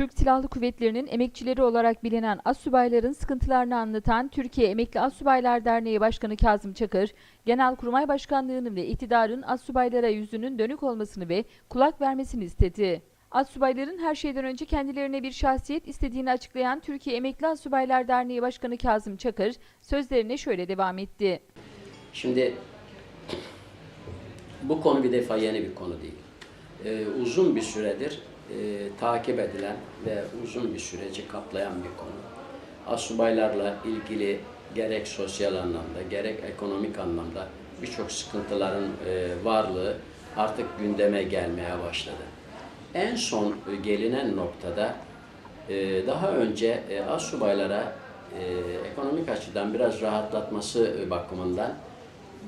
Türk Silahlı Kuvvetleri'nin emekçileri olarak bilinen astsubayların sıkıntılarını anlatan Türkiye Emekli Astsubaylar Derneği Başkanı Kazım Çakır, Genelkurmay Başkanlığı'nın ve iktidarın astsubaylara yüzünün dönük olmasını ve kulak vermesini istedi. Astsubayların her şeyden önce kendilerine bir şahsiyet istediğini açıklayan Türkiye Emekli Astsubaylar Derneği Başkanı Kazım Çakır, sözlerine şöyle devam etti. Şimdi bu konu bir defa yeni bir konu değil. Ee, uzun bir süredir e, takip edilen ve uzun bir süreci kaplayan bir konu. Asubaylarla ilgili gerek sosyal anlamda gerek ekonomik anlamda birçok sıkıntıların e, varlığı artık gündeme gelmeye başladı. En son gelinen noktada e, daha önce e, asubaylara e, ekonomik açıdan biraz rahatlatması bakımından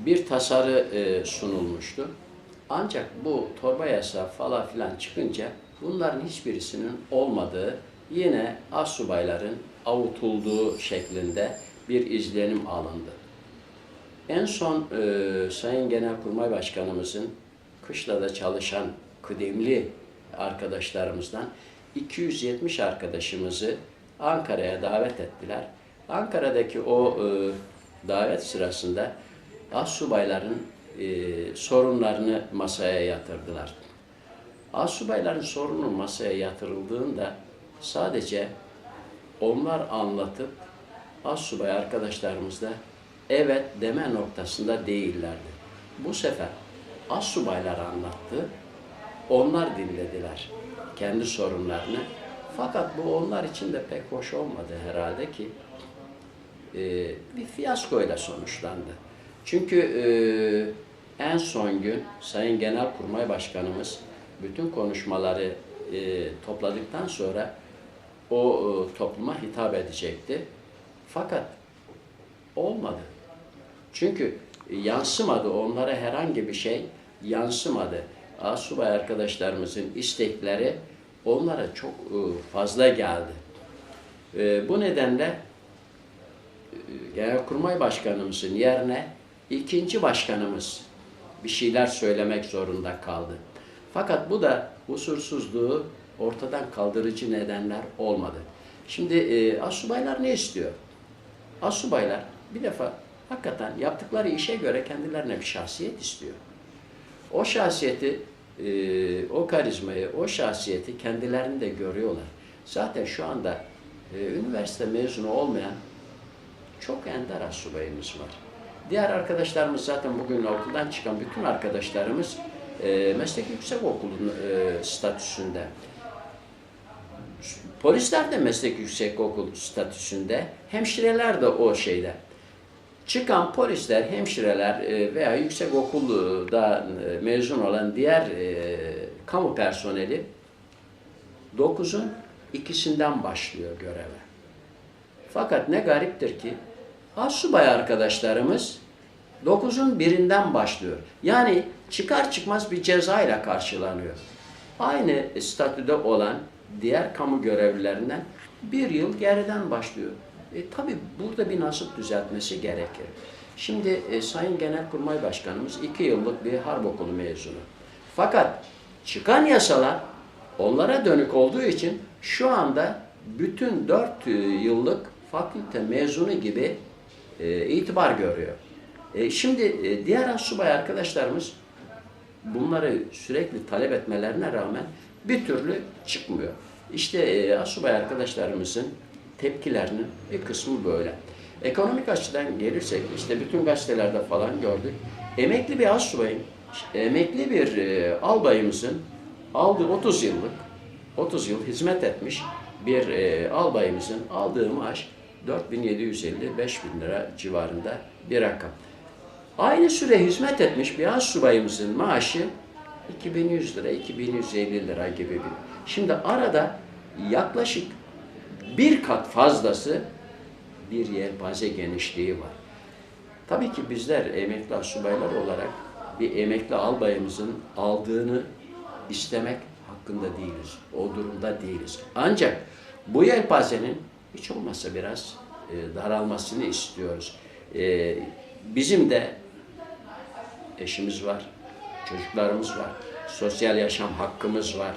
bir tasarı e, sunulmuştu. Ancak bu torba yasa falan filan çıkınca bunların hiçbirisinin olmadığı yine asubayların avutulduğu şeklinde bir izlenim alındı. En son e, Sayın Genelkurmay Başkanımızın kışlada çalışan kıdemli arkadaşlarımızdan 270 arkadaşımızı Ankara'ya davet ettiler. Ankara'daki o e, davet sırasında Assubayların e, sorunlarını masaya yatırdılar. Assubayların sorunu masaya yatırıldığında sadece onlar anlatıp Assubay arkadaşlarımız da evet deme noktasında değillerdi. Bu sefer Assubaylar anlattı, onlar dinlediler kendi sorunlarını. Fakat bu onlar için de pek hoş olmadı herhalde ki e, bir fiyaskoyla sonuçlandı. Çünkü e, en son gün Sayın Genelkurmay Başkanımız bütün konuşmaları e, topladıktan sonra o e, topluma hitap edecekti. Fakat olmadı. Çünkü yansımadı onlara herhangi bir şey yansımadı. Asubay arkadaşlarımızın istekleri onlara çok e, fazla geldi. E, bu nedenle e, Genelkurmay Başkanımızın yerine ikinci başkanımız bir şeyler söylemek zorunda kaldı. Fakat bu da husursuzluğu ortadan kaldırıcı nedenler olmadı. Şimdi e, asubaylar ne istiyor? Asubaylar bir defa hakikaten yaptıkları işe göre kendilerine bir şahsiyet istiyor. O şahsiyeti, e, o karizmayı, o şahsiyeti kendilerinde görüyorlar. Zaten şu anda e, üniversite mezunu olmayan çok ender asubayımız var. Diğer arkadaşlarımız zaten bugün okuldan çıkan bütün arkadaşlarımız e, meslek yüksek okulun e, statüsünde. Polisler de meslek yüksek okul statüsünde, hemşireler de o şeyde. Çıkan polisler, hemşireler e, veya yüksek okulda e, mezun olan diğer e, kamu personeli 9'un ikisinden başlıyor göreve. Fakat ne gariptir ki Assubay arkadaşlarımız 9'un birinden başlıyor. Yani çıkar çıkmaz bir ceza ile karşılanıyor. Aynı statüde olan diğer kamu görevlilerinden bir yıl geriden başlıyor. E, tabii burada bir nasip düzeltmesi gerekir. Şimdi e, Sayın Genelkurmay Başkanımız iki yıllık bir harp okulu mezunu. Fakat çıkan yasalar onlara dönük olduğu için şu anda bütün dört e, yıllık fakülte mezunu gibi e, itibar görüyor. E, şimdi e, diğer asubay arkadaşlarımız bunları sürekli talep etmelerine rağmen bir türlü çıkmıyor. İşte e, asubay arkadaşlarımızın tepkilerinin bir kısmı böyle. Ekonomik açıdan gelirsek işte bütün gazetelerde falan gördük. Emekli bir asubayın, emekli bir e, albayımızın aldığı 30 yıllık, 30 yıl hizmet etmiş bir e, albayımızın aldığı maaş 4750-5000 lira civarında bir rakam. Aynı süre hizmet etmiş bir subayımızın maaşı 2100 lira, 2150 lira gibi bir. Şimdi arada yaklaşık bir kat fazlası bir yelpaze genişliği var. Tabii ki bizler emekli subaylar olarak bir emekli albayımızın aldığını istemek hakkında değiliz. O durumda değiliz. Ancak bu yelpazenin hiç olmazsa biraz e, daralmasını istiyoruz. E, bizim de eşimiz var, çocuklarımız var, sosyal yaşam hakkımız var.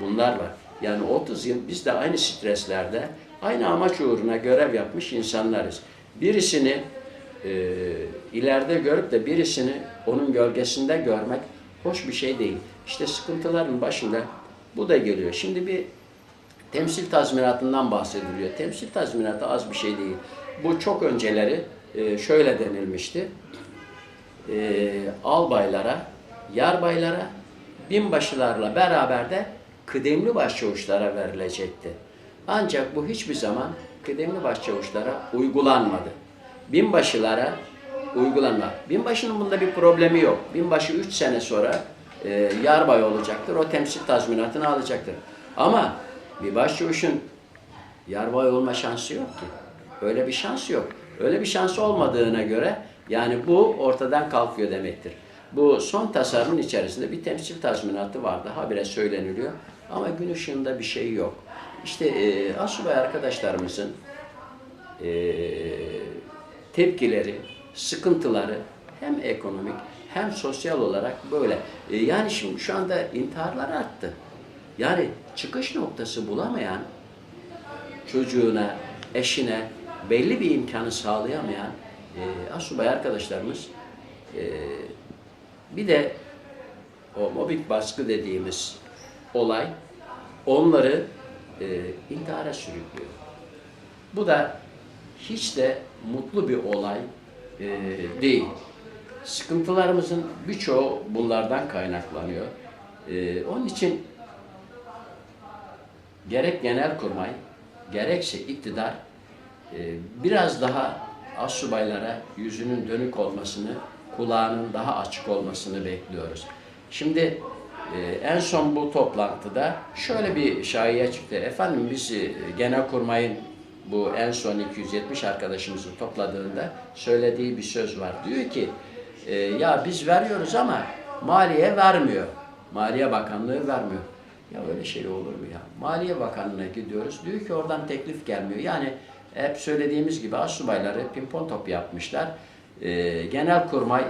Bunlar var. Yani 30 yıl biz de aynı streslerde, aynı amaç uğruna görev yapmış insanlarız. Birisini e, ileride görüp de birisini onun gölgesinde görmek hoş bir şey değil. İşte sıkıntıların başında bu da geliyor. Şimdi bir temsil tazminatından bahsediliyor. Temsil tazminatı az bir şey değil. Bu çok önceleri e, şöyle denilmişti. E, albaylara, yarbaylara, binbaşılarla beraber de kıdemli başçavuşlara verilecekti. Ancak bu hiçbir zaman kıdemli başçavuşlara uygulanmadı. Binbaşılara uygulanma. Binbaşının bunda bir problemi yok. Binbaşı 3 sene sonra e, yarbay olacaktır. O temsil tazminatını alacaktır. Ama bir başçavuşun yarbay olma şansı yok ki. Öyle bir şans yok. Öyle bir şansı olmadığına göre yani bu ortadan kalkıyor demektir. Bu son tasarımın içerisinde bir temsil tazminatı vardı. Habire söyleniliyor. Ama gün ışığında bir şey yok. İşte e, asubay arkadaşlarımızın e, tepkileri, sıkıntıları hem ekonomik hem sosyal olarak böyle. E, yani şimdi şu anda intiharlar arttı. Yani çıkış noktası bulamayan çocuğuna, eşine belli bir imkanı sağlayamayan e, asubay arkadaşlarımız e, bir de o mobbing baskı dediğimiz olay onları e, intihara sürüklüyor. Bu da hiç de mutlu bir olay e, değil. Sıkıntılarımızın birçoğu bunlardan kaynaklanıyor. E, onun için gerek genelkurmay gerekse iktidar biraz daha assubaylara yüzünün dönük olmasını, kulağının daha açık olmasını bekliyoruz. Şimdi e, en son bu toplantıda şöyle bir şaiye çıktı. Efendim biz e, genelkurmayın bu en son 270 arkadaşımızı topladığında söylediği bir söz var. Diyor ki e, ya biz veriyoruz ama maliye vermiyor. Maliye Bakanlığı vermiyor. Ya öyle şey olur mu ya? Maliye Bakanlığı'na gidiyoruz. Diyor ki oradan teklif gelmiyor. Yani hep söylediğimiz gibi asubayları pimpon top yapmışlar. Ee, genel kurmay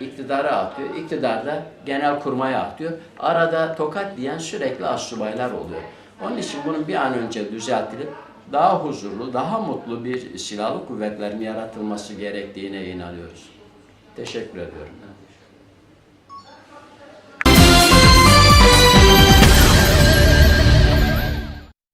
iktidara atıyor. İktidar da genel kurmaya atıyor. Arada tokat diyen sürekli asubaylar oluyor. Onun için bunun bir an önce düzeltilip daha huzurlu, daha mutlu bir silahlı kuvvetlerin yaratılması gerektiğine inanıyoruz. Teşekkür ediyorum.